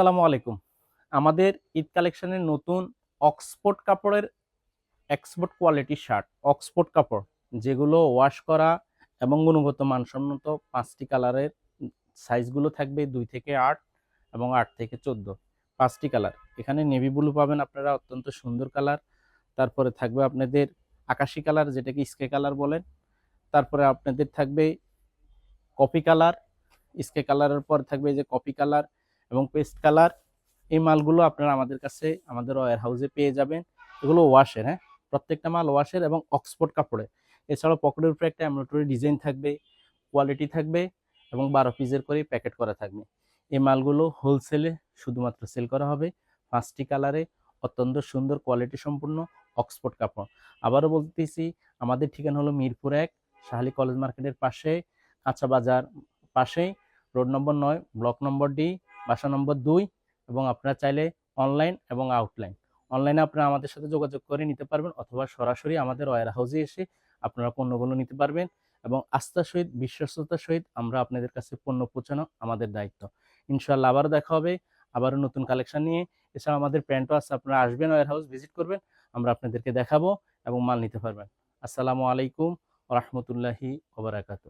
আসসালামু আলাইকুম। আমাদের ঈদ কালেকশনের নতুন অক্সফোর্ড কাপড়ের এক্সপোর্ট কোয়ালিটির শার্ট অক্সফোর্ড কাপড়, যেগুলো ওয়াশ করা এবং গুণগত মানসম্মত পাঁচটি কালারের সাইজগুলো থাকবে দুই থেকে আট এবং আট থেকে চোদ্দ, পাঁচটি কালার এখানে নেভি ব্লু পাবেন আপনারা, অত্যন্ত সুন্দর কালার তারপরে থাকবে আপনাদের আকাশি কালার যেটাকে স্কে কালার বলেন। তারপরে আপনাদের থাকবে কপি কালার স্কে কালারের পর থাকবে যে কপি কালার এবং পেস্ট কালার এই মালগুলো আপনারা আমাদের কাছে, আমাদের ওয়ার হাউসে পেয়ে যাবেন। এগুলো ওয়াশের হ্যাঁ? প্রত্যেকটা মাল ওয়াশের এবং অক্সফোর্ড কাপড়ে। এছাড়াও পকেটের উপরে একটা এমব্রয়ডারি ডিজাইন থাকবে কোয়ালিটি থাকবে এবং বারো পিসের করে প্যাকেট করা থাকবে। এই মালগুলো হোলসেলে শুধুমাত্র সেল করা হবে। পাঁচটি কালারে অত্যন্ত সুন্দর কোয়ালিটি সম্পূর্ণ অক্সফোর্ড কাপড়। আবারও বলতেছি, আমাদের ঠিকানা হলো মিরপুর এক, শাহালি কলেজ মার্কেটের পাশে, কাঁচা বাজার পাশেই, রোড নম্বর নয়, ব্লক নম্বর ডি বাসা নম্বর দুই এবং আপনারা চাইলে অনলাইন এবং আউটলাইন অনলাইনে আপনারা আমাদের সাথে যোগাযোগ করে নিতে পারবেন অথবা সরাসরি আমাদের ওয়ার হাউসে এসে আপনারা পণ্যগুলো নিতে পারবেন এবং আস্থার সহিত বিশ্বস্ততার সহিত আমরা আপনাদের কাছে পণ্য পৌঁছানো আমাদের দায়িত্ব। ইনশাল্লাহ আবারও দেখা হবে, আবারও নতুন কালেকশন নিয়ে। এছাড়া আমাদের প্যান্টও আছে আপনারা আসবেন, ওয়ার হাউস ভিজিট করবেন, আমরা আপনাদেরকে দেখাবো এবং মাল নিতে পারবেন। আসসালামু আলাইকুম রহমতুল্লাহি ওবরাকাতু